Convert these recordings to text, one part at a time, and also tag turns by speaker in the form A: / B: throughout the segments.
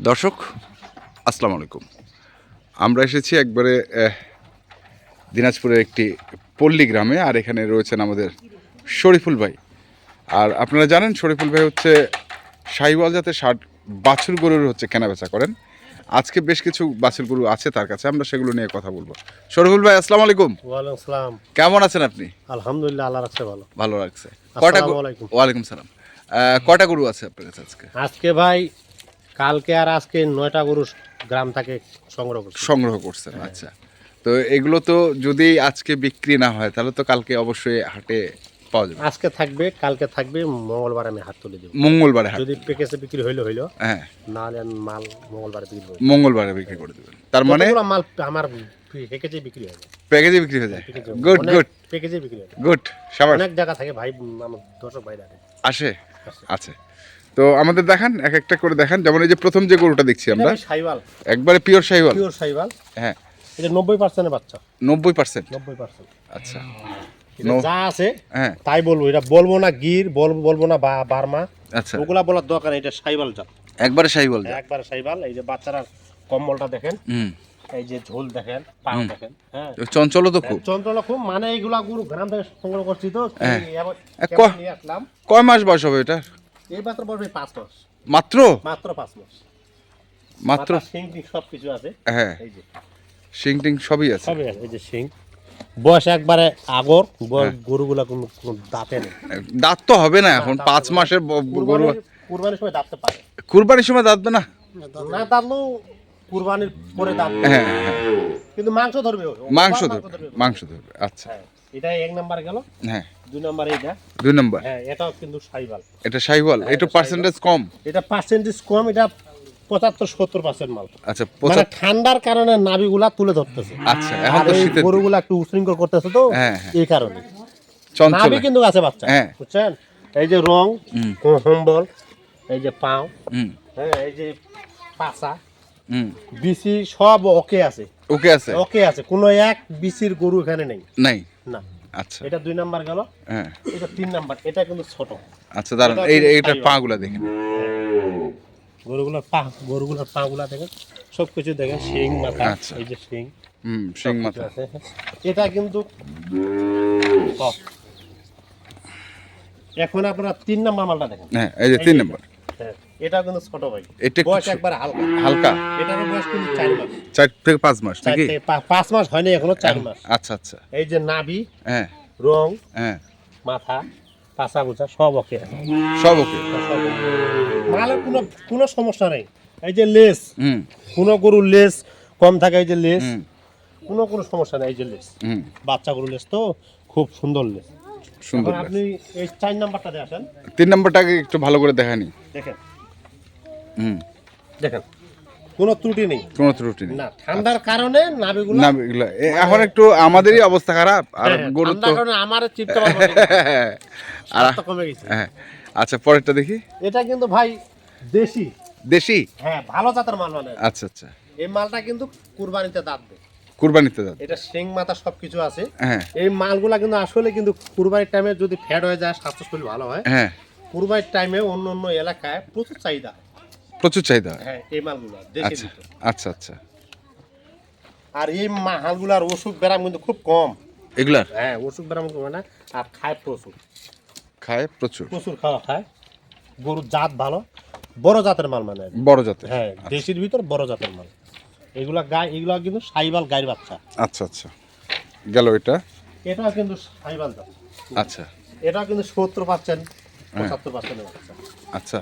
A: দর্শক আসসালামু আলাইকুম। আমরা এসেছি একবারে দিনাজপুরের একটি পল্লী গ্রামে আর এখানে রয়েছেন আমাদের শরীফুল ভাই। আর আপনারা জানেন শরীফুল ভাই হচ্ছে সাহিওয়াল জাতের ষাট বাছুর গরুর হচ্ছে কেনাবেচা করেন। আজকে বেশ কিছু বাছুর গরু আছে তার কাছে আমরা সেগুলো নিয়ে কথা বলব। শরীফুল ভাই আসসালামু আলাইকুম।
B: ওয়ালাইকুম
A: কেমন আছেন আপনি?
B: আলহামদুলিল্লাহ আল্লাহ রাখছে ভালো।
A: ভালো লাগছে। কটা গরু- ওয়ালাইকুম সালাম। কটা গরু আছে আপনার কাছে আজকে?
B: আজকে ভাই কালকে আর আজকে নয়টা গরু গ্রাম থেকে সংগ্রহ করছি।
A: সংগ্রহ করছেন আচ্ছা। তো এগুলো তো যদি আজকে বিক্রি না হয় তাহলে তো কালকে অবশ্যই হাটে পাওয়া যাবে।
B: আজকে থাকবে কালকে থাকবে মঙ্গলবার আমি হাত তুলে দেবো।
A: মঙ্গলবারে হাট
B: যদি প্যাকেজে বিক্রি হইল হইল।
A: হ্যাঁ।
B: নাহলে আমি মাল মঙ্গলবারে বিক্রি করব।
A: মঙ্গলবারে বিক্রি করে দেবেন। তার মানে
B: কতগুলো মাল আমার প্যাকেজে বিক্রি হবে
A: প্যাকেজে বিক্রি হয়ে যায়। Good good.
B: প্যাকেজে বিক্রি হবে
A: গুড
B: অনেক জায়গা থাকে ভাই আমার দর্শক ভাই
A: আসে? আছে তো আমাদের দেখান এক একটা করে দেখান। যেমন এই যে প্রথম যে গরুটা দেখছি আমরা
B: সাইবাল
A: একবারে পিওর শাহিওয়াল
B: পিওর সাইবাল
A: হ্যাঁ।
B: এটা নব্বই পার্সেন্টের বাচ্চা।
A: নব্বই পার্সেন্ট
B: নব্বই পার্সেন্ট
A: আচ্ছা।
B: যা আছে
A: হ্যাঁ।
B: তাই বলব। এটা বলব না গির বলব বলব না বা বার্মা।
A: আচ্ছা।
B: ওগুলা বলার দরকার এটা সাইবাল জাত।
A: একবারে শাহিওয়াল
B: একবারে সাইবাল এই যে বাচ্চারা কম্বলটা দেখেন
A: হুম।
B: এই যে ঝোল দেখেন পা দেখেন হ্যাঁ।
A: চঞ্চলও তো খুব।
B: চঞ্চল খুব। মানে এইগুলা গুরু গ্রাম থেকে সংগ্রহ করছি তো
A: হ্যাঁ। কয় মাস বয়স হবে এটা?
B: এই মাত্র পাঁচ মাস।
A: মাত্র?
B: মাত্র পাঁচ মাস।
A: মাত্র?
B: সিং টিং সব কিছু আছে।
A: হ্যাঁ।
B: এই যে।
A: টিং সবই আছে।
B: সবই আছে এই যে সিং বয়স একবারে আগর
A: হ্যাঁ।
B: গরুগুলা কোনো কোনো দাঁতে নেই।
A: দাঁত তো হবে না এখন পাঁচ মাসের গরু
B: কুরবানির সময় দাঁততে পারে।
A: কুরবানির সময় দাঁতবে না?
B: না দাঁতলেও কুরবানির পরে দাঁত।
A: হ্যাঁ হ্যাঁ।
B: কিন্তু মাংস ধরবে
A: মাংস ধরবে
B: ধরবে।
A: মাংস ধরবে আচ্ছা।
B: হ্যাঁ। এটা এক নাম্বার গেল।
A: হ্যাঁ।
B: দুই নাম্বার এইটা।
A: দুই নম্বর।
B: হ্যাঁ এটাও কিন্তু সাইবাল।
A: এটা
B: হ্যাঁ, এটা
A: পার্সেন্টেজ কম?
B: এটা পার্সেন্টেজ কম এটা পঁচাত্তর সত্তর পার্সেন্ট মাল।
A: আচ্ছা
B: মানে ঠান্ডার কারণে নাভিগুলা তুলে ধরতেছে।
A: আচ্ছা এখন তো
B: এই
A: শীতের
B: গরুগুলা একটু উশৃঙ্খল করতেছে তো
A: হ্যাঁ, হ্যাঁ।
B: এই কারণে। নাভি কিন্তু আছে বাচ্চা
A: হ্যাঁ।
B: বুঝছেন? এই যে রং
A: হুম।
B: হম্বল এই যে পাও হ্যাঁ এই যে
A: হুম।
B: বিসি সব ওকে আছে।
A: ওকে আছে?
B: ওকে আছে কোনো এক বিসির গরু এখানে নেই।
A: নাই?
B: না।
A: আচ্ছা।
B: এটা দুই নাম্বার গেল।
A: হ্যাঁ।
B: এটা তিন নাম্বার। এটা কিন্তু ছোট।
A: আচ্ছা দাঁড়ান এই
B: কিন্তু
A: এইটার পা গুলা দেখেন।
B: গরুগুলোর পা গরুগুলোর পা গুলা দেখেন। সব কিছু দেখেন শিং মাথা
A: আচ্ছা।
B: এই যে শিং।
A: হুম শিং মাথা।
B: আছে। এটা কিন্তু এখন আপনারা তিন নাম্বার মালটা দেখেন।
A: হ্যাঁ এই যে তিন নম্বর।
B: হ্যাঁ, এটা কিন্তু ছোট ভাই।
A: এটা
B: বয়স একবার হালকা।
A: হালকা।
B: এটার বয়স কিন্তু চার মাস।
A: চার থেকে পাঁচ মাস নাকি?
B: থেকে পাঁচ মাস হয়নি এখনও চার মাস।
A: আচ্ছা আচ্ছা।
B: এই যে নাভি
A: হ্যাঁ।
B: রং
A: হ্যাঁ।
B: মাথা পাশা গুছা সব ওকে।
A: সব ওকে।
B: মালের কোনো কোনো সমস্যা নেই। এই যে লেস
A: হুম।
B: কোনো গরুর লেস কম থাকে এই যে লেস। কোনো কোনো সমস্যা নেই এই যে লেস। বাচ্চা গরু লেস তো খুব সুন্দর লেস।
A: সুন্দর
B: আপনি এই চার নাম্বারটা আসেন।
A: তিন নাম্বারটাকে একটু ভালো করে দেখানি।
B: দেখেন।
A: হুম।
B: দেখেন কোনো ত্রুটি নেই।
A: কোনো ত্রুটি নেই।
B: না ঠান্ডার কারণে নাভিগুলো
A: না এগুলো এ- এখন একটু আমাদেরই অবস্থা খারাপ আর
B: হ্যাঁ,
A: গরু তো
B: কারণে আমার চিপটা
A: আর
B: কমে গেছে।
A: হ্যাঁ আচ্ছা পরেরটা দেখি।
B: এটা কিন্তু ভাই দেশি।
A: দেশি?
B: হ্যাঁ ভালো জাতের মাল মানে
A: আচ্ছা আচ্ছা।
B: এই মালটা কিন্তু কুরবানিতে দাঁতবে
A: কুরবানিতে যান
B: এটা শিং মাথা সবকিছু আছে।
A: হ্যাঁ।
B: এই মালগুলা কিন্তু আসলে কিন্তু কুরবানির টাইমে যদি ফ্যাট হয়ে যায় স্বাস্থ্য শরীর ভালো হয়
A: হ্যাঁ।
B: কুরবানির টাইমে অন্য অন্য এলাকায় প্রচুর চাহিদা।
A: প্রচুর চাহিদা হ্যাঁ।
B: এই মালগুলো দেশি
A: আচ্ছা আচ্ছা আচ্ছা।
B: আর এই মালগুলার ওষুধ ব্যারাম কিন্তু খুব কম।
A: এগুলার?
B: হ্যাঁ ওষুধ ব্যারাম কমে না আর খায় প্রচুর।
A: খায় প্রচুর।
B: প্রচুর খাওয়া খায়। গরুর জাত ভালো বড় জাতের মাল মানে
A: বড় জাতের।
B: হ্যাঁ দেশির ভিতর বড় জাতের মাল। এগুলা গাই এগুলা কিন্তু সাইবাল গাইর বাচ্চা।
A: আচ্ছা আচ্ছা। গেল এটা?
B: এটাও কিন্তু সাইবাল জাত।
A: আচ্ছা।
B: এটাও কিন্তু সত্তর পার্সেন্ট পঁচাত্তর পার্সেন্টের বাচ্চা।
A: আচ্ছা।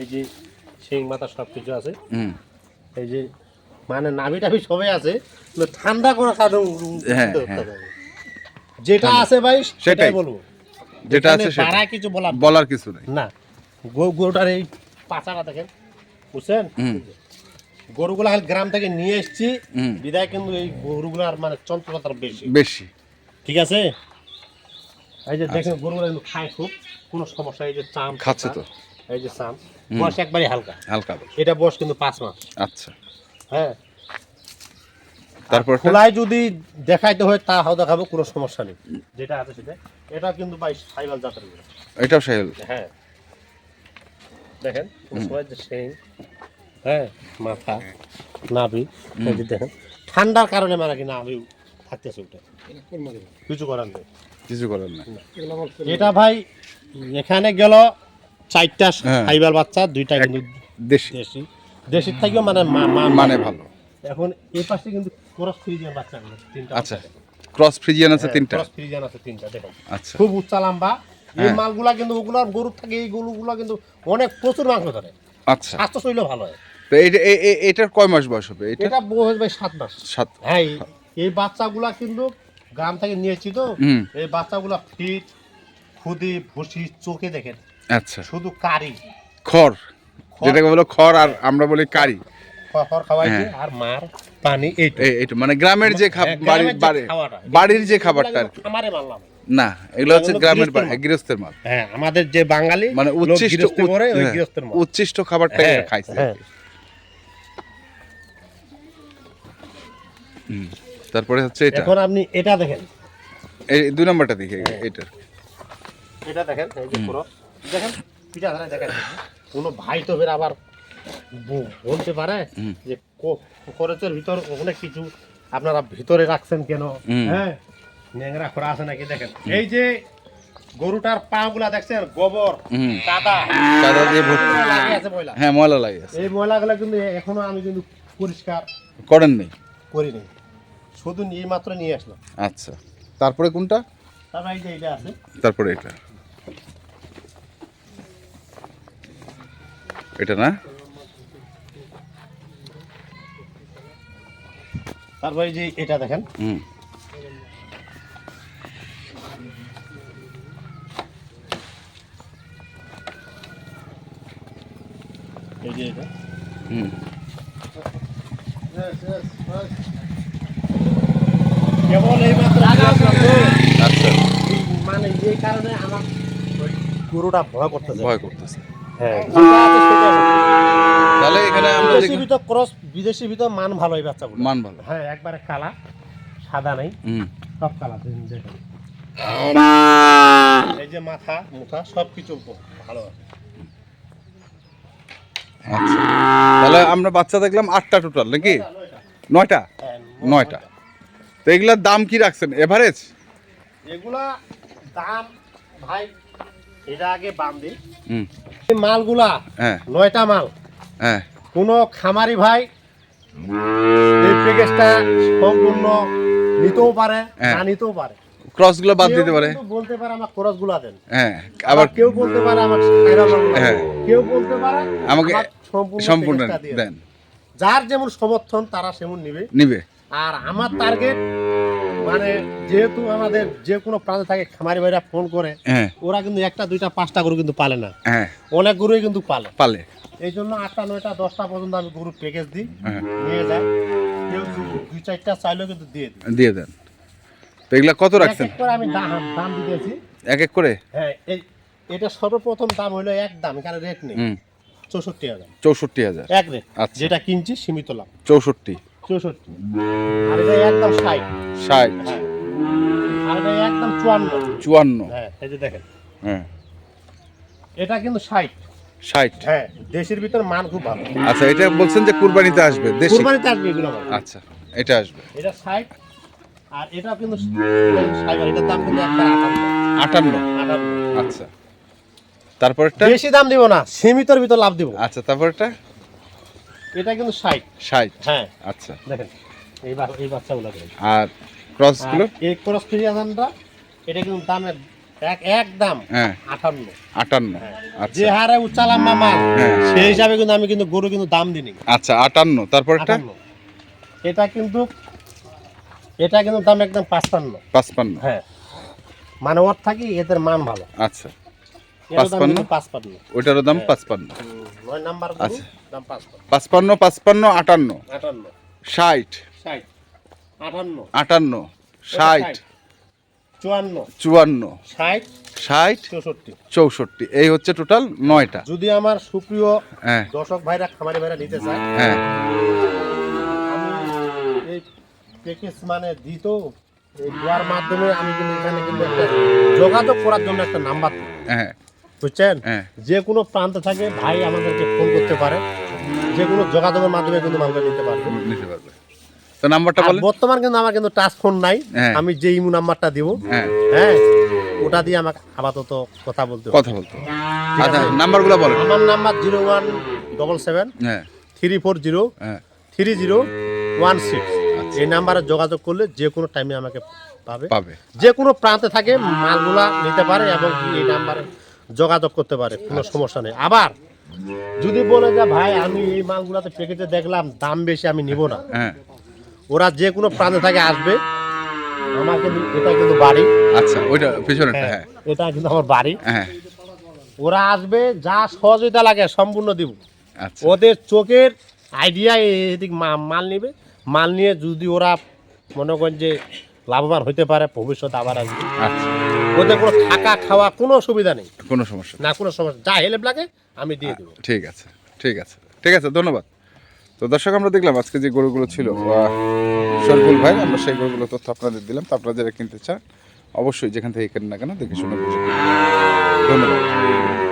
B: এই যে শিং মাথা সব কিছু আছে এই যে মানে নাভি টাভি সবাই আছে ঠান্ডা করে কারণ
A: হ্যাঁ, হ্যাঁ।
B: যেটা আছে ভাই সেটাই। বলব।
A: যেটা আছে সেটা
B: কিছু বলার
A: বলার কিছু নেই।
B: না গরুটার এই পাচাটা দেখেন বুঝছেন। গরুগুলা খালি গ্রাম থেকে নিয়ে এসেছি বিদায় কিন্তু এই গরুগুলার মানে চঞ্চলতার বেশি।
A: বেশি।
B: ঠিক আছে? এই যে দেখেন গরুগুলা কিন্তু খায় খুব কোনো সমস্যা এই যে চাম
A: খাচ্ছে তো।
B: এই যে চাম বয়স একবারই হালকা।
A: হালকা
B: এটা বয়স কিন্তু পাঁচ মাস।
A: আচ্ছা।
B: হ্যাঁ।
A: তারপর?
B: খোলায় যদি দেখাইতে হয় তা হাও দেখাবো কোনো সমস্যা নেই। যেটা আছে সেটা। এটা কিন্তু ভাই সাইবাল জাতের
A: এটাও সাহেল
B: হ্যাঁ। দেখেন কোনো সময় যে সেই হ্যাঁ মাথা নাভি দেখেন ঠান্ডার কারণে মানে কি নাভি থাকতেছে ওটা। কিছু করার নেই।
A: কিছু করার না
B: এটা ভাই এখানে গেল চারটা
A: হ্যাঁ।
B: ফাইবার বাচ্চা দুইটা কিন্তু
A: দেশি।
B: দেশি। দেশির থেকেও মানে
A: মানে ভালো।
B: এখন এই পাশে কিন্তু ক্রস ফ্রিজিয়ান বাচ্চাগুলো তিনটা
A: আচ্ছা ক্রস ফ্রিজিয়ান আছে তিনটা?
B: ক্রস ফ্রিজিয়ান আছে তিনটা দেখুন।
A: আচ্ছা।
B: খুব উচ্চা লম্বা। এই
A: হ্যাঁ।
B: মালগুলা কিন্তু ওগুলার গরুর থাকে এই গরুগুলো কিন্তু অনেক প্রচুর মাংস ধরে।
A: আচ্ছা।
B: স্বাস্থ্য শরীরও ভালো হয়।
A: তো এইটা এ- এ- এটার কয় মাস বয়স হবে? এটা
B: এটা বয়স ভাই সাত মাস।
A: সাত
B: হ্যাঁ এই- বাচ্চাগুলা কিন্তু গ্রাম থেকে নিয়েছি তো। এই বাচ্চাগুলা ফিট খুদি ভুসি চোখে দেখেন।
A: আচ্ছা।
B: শুধু কারি।
A: খড়। যেটাকে বলো খড় আর আমরা বলি কারি।
B: খড় খাওয়াইছে
A: হ্যাঁ।
B: আর মার পানি
A: এইটা মানে গ্রামের যে
B: হ্যাঁ,
A: বাড়ির
B: যে
A: বাড়ি বাড়ির যে খাবারটা। আর কি।
B: আমারে মানলাম
A: না এগুলো হচ্ছে গ্রামের
B: গৃহস্থের মাল। হ্যাঁ আমাদের যে বাঙালি
A: মানে উচ্ছিষ্ট হ্যাঁ। উচ্ছিষ্ট খাবারটা
B: হ্যাঁ,
A: খাইছে।
B: হ্যাঁ।
A: তারপরে হচ্ছে এটা।
B: এখন আপনি এটা দেখেন।
A: এই দুই নম্বরটা দেখে
B: হ্যাঁ।
A: এটা
B: এটা দেখেন এই যে পুরো। দেখেন পিঠা ধারা দেখেন কোনো ভাই তো ফের আবার বলতে পারে যে খরচের ভিতর অনেক কিছু আপনারা ভিতরে রাখছেন কেন? হ্যাঁ? ন্যাংরা খোরা আছে নাকি দেখেন? এই যে গরুটার পা গুলা দেখছেন? গোবর। কাদা।
A: কাদা দিয়ে
B: আছে ময়লা।
A: হ্যাঁ ময়লা লাগে।
B: এই ময়লাগুলো কিন্তু এখনও আমি কিন্তু পরিষ্কার
A: করেন নেই
B: করিনি। শুধু নিয়ে মাত্র নিয়ে আসলাম।
A: আচ্ছা। তারপরে কোনটা?
B: তারপর এই যে এটা আছে।
A: তারপরে এটা এটা না?
B: তারপর এই যে এটা দেখেন।
A: হুম।
B: এই যে এটা।
A: হুম।
B: কেবল এই মাত্র।
A: আচ্ছা।
B: মানে এই কারণে আমার গরুটা ভয় করতেছে।
A: ভয় করতেছে।
B: হ্যাঁ। যেটা আছে সেটা
A: তাহলে এখানে আমরা
B: বিদেশি
A: দেখি।
B: ভিতর ক্রস বিদেশি ভিতর মান ভালো এই বাচ্চাগুলো।
A: মান ভালো।
B: হ্যাঁ একবারে কালা সাদা নেই।
A: হুম।
B: সব কালা দেখুন দেখুন এই যে মাথা মুখা সব কিছু ভালো। আছে
A: আচ্ছা। তাহলে আমরা বাচ্চা দেখলাম আটটা টোটাল নাকি? নয়টা।
B: হ্যাঁ,
A: নয়টা। তো এগুলার দাম কি রাখছেন? এভারেজ
B: এগুলা দাম ভাই এটা আগে
A: হুম।
B: এই মালগুলা
A: হ্যাঁ।
B: নয়টা মাল।
A: হ্যাঁ।
B: কোনো খামারি ভাই এই প্যাকেজটা সম্পূর্ণ নিতেও পারে
A: হ্যাঁ।
B: না নিতেও পারে।
A: ক্রসগুলো বাদ দিতে পারে।
B: বলতে পারে আমার খরচগুলা দেন।
A: হ্যাঁ
B: আবার কেউ বলতে পারে আমার
A: হ্যাঁ।
B: কেউ বলতে পারে
A: আমাকে
B: সম্পূর্ণ। দেন। যার যেমন সমর্থন তারা সেমন নিবে।
A: নিবে।
B: আর আমার টার্গেট মানে যেহেতু আমাদের যে কোনো প্রান্তে থাকে খামারি ভাইরা ফোন করে
A: হ্যাঁ।
B: ওরা কিন্তু একটা দুইটা পাঁচটা গরু কিন্তু পালে না।
A: হ্যাঁ।
B: অনেক গরুই কিন্তু পালে।
A: পালে।
B: এই জন্য আটটা নয়টা দশটা পর্যন্ত আমি গরু প্যাকেজ দিই
A: হ্যাঁ।
B: নিয়ে যায়। কেউ দুই চারটা চাইলেও কিন্তু দিয়ে দিই
A: দিয়ে দেন। তো এগুলা কত রাখছেন?
B: আমি দাম দাম দিতেছি।
A: এক এক করে?
B: হ্যাঁ এই এটা সর্বপ্রথম দাম হলো এক দাম এখানে রেট নেই। চৌষট্টি হাজার।
A: চৌষট্টি হাজার।
B: এক রেট
A: আচ্ছা।
B: যেটা কিনছি সীমিত লাভ।
A: চৌষট্টি।
B: চৌষট্টি। আর এটা একদম ষাট।
A: ষাট।
B: হ্যাঁ। আর এটা একদম চুয়ান্ন।
A: চুয়ান্ন।
B: হ্যাঁ এই যে দেখেন।
A: হ্যাঁ।
B: এটা কিন্তু ষাট।
A: ষাট।
B: হ্যাঁ দেশের ভিতর মান খুব ভালো।
A: আচ্ছা এটা বলছেন যে কুরবানিতে আসবে দেশি?
B: কুরবানিতে আসবে এগুলো
A: আচ্ছা এটা আসবে।
B: এটা ষাট আর এটা কিন্তু সাইবার এটার দাম কিন্তু একটা আটান্ন।
A: আটান্ন। আচ্ছা। তারপরটা
B: বেশি দাম দিব না সীমিতর ভিতর লাভ দিব।
A: আচ্ছা তারপরটা
B: এটা কিন্তু ষাট।
A: ষাট?
B: হ্যাঁ।
A: আচ্ছা।
B: দেখেন এই এই বাচ্চাগুলো
A: আর ক্রসগুলো
B: আর এই ক্রস ফ্রিজানটা এটা কিন্তু দামের এক এক দাম
A: হ্যাঁ।
B: আটান্ন।
A: আটান্ন।
B: হ্যাঁ।
A: আচ্ছা।
B: যে হারে উচ্চালাম মামা
A: হ্যাঁ।
B: সেই হিসাবে কিন্তু আমি কিন্তু গরু কিন্তু দাম দিনি
A: আচ্ছা আটান্ন। তারপরটা?
B: আটান্ন। এটা কিন্তু এটা কিন্তু দাম একদম পাঁচপান্ন।
A: পাঁচপান্ন।
B: হ্যাঁ। মানে ওর থাকি এদের মান ভালো।
A: আচ্ছা। পাঁচপান্ন? দাম
B: হ্যাঁ।
A: পাঁচপান্ন। আচ্ছা।
B: পাঁচপান্ন।
A: পাঁচপান্ন পাঁচপান্ন আটান্ন। ষাট।
B: আটান্ন।
A: ষাট।
B: চুয়ান্ন।
A: চুয়ান্ন।
B: ষাট।
A: ষাট।
B: চৌষট্টি।
A: চৌষট্টি। এই হচ্ছে টোটাল নয়টা।
B: যদি আমার সুপ্রিয়
A: হ্যাঁ।
B: দর্শক ভাইরা খামারি ভাইরা নিতে চায়
A: হ্যাঁ।
B: এই প্যাকেজ মানে দিই তো এই দেওয়ার মাধ্যমে আমি কিন্তু এখানে কিন্তু একটা যোগাযোগ করার জন্য একটা নাম্বার
A: হ্যাঁ।
B: বুঝছেন?
A: হ্যাঁ।
B: যে কোনো প্রান্তে থাকে ভাই আমাদেরকে ফোন করতে পারে। যে কোনো যোগাযোগের মাধ্যমে কিন্তু মালটা নিতে পারবে।
A: নিতে পারবে। তো নাম্বারটা বলেন।
B: বর্তমান কিন্তু আমার কিন্তু টাচ ফোন নাই।
A: হ্যাঁ।
B: আমি যে ইমু নাম্বারটা দিব
A: হ্যাঁ।
B: হ্যাঁ ওটা দিয়ে আমাকে আপাতত কথা বলতে
A: কথা বলতো আচ্ছা নাম্বারগুলো বলেন।
B: আমার number zero one double seven
A: হ্যাঁ।
B: থ্রি ফোর জিরো
A: হ্যাঁ।
B: Three zero one six. এই নাম্বারে যোগাযোগ করলে যে কোনো টাইমে আমাকে পাবে।
A: পাবে।
B: যে কোনো প্রান্তে থাকে মালগুলা নিতে পারে এবং এই নাম্বারে যোগাযোগ করতে পারে কোনো সমস্যা নেই। আবার যদি বলে যে ভাই আমি এই মালগুলাতে প্যাকেটে দেখলাম দাম বেশি আমি নিব না।
A: হ্যাঁ।
B: ওরা যে কোনো প্রান্তে থাকে আসবে। আমার কিন্তু এটা কিন্তু বাড়ি।
A: আচ্ছা ওইটা পিছনেরটা
B: হ্যাঁ
A: হ্যাঁ।
B: এটা কিন্তু আমার বাড়ি।
A: হ্যাঁ।
B: ওরা আসবে যা সহযোগিতা লাগে সম্পূর্ণ দিব।
A: আচ্ছা।
B: ওদের চোখের আইডিয়া এদিক মাল নিবে। মাল নিয়ে যদি ওরা মনে করেন যে লাভবান হতে পারে ভবিষ্যতে আবার আসবে।
A: আচ্ছা।
B: ওদের কোনো থাকা খাওয়া কোনো সুবিধা নেই।
A: কোনো সমস্যা।
B: না কোনো সমস্যা। যা হেল্প লাগে আমি দিয়ে দেবো।
A: ঠিক আছে ঠিক আছে। ঠিক আছে ধন্যবাদ। তো দর্শক আমরা দেখলাম আজকে যে গরুগুলো ছিল শরীফুল ভাই আমরা সেই গরুগুলো তথ্য আপনাদের দিলাম। তো আপনারা যারা কিনতে চান অবশ্যই যেখান থেকে কেনেন না কেন দেখে শুনে কিনবেন।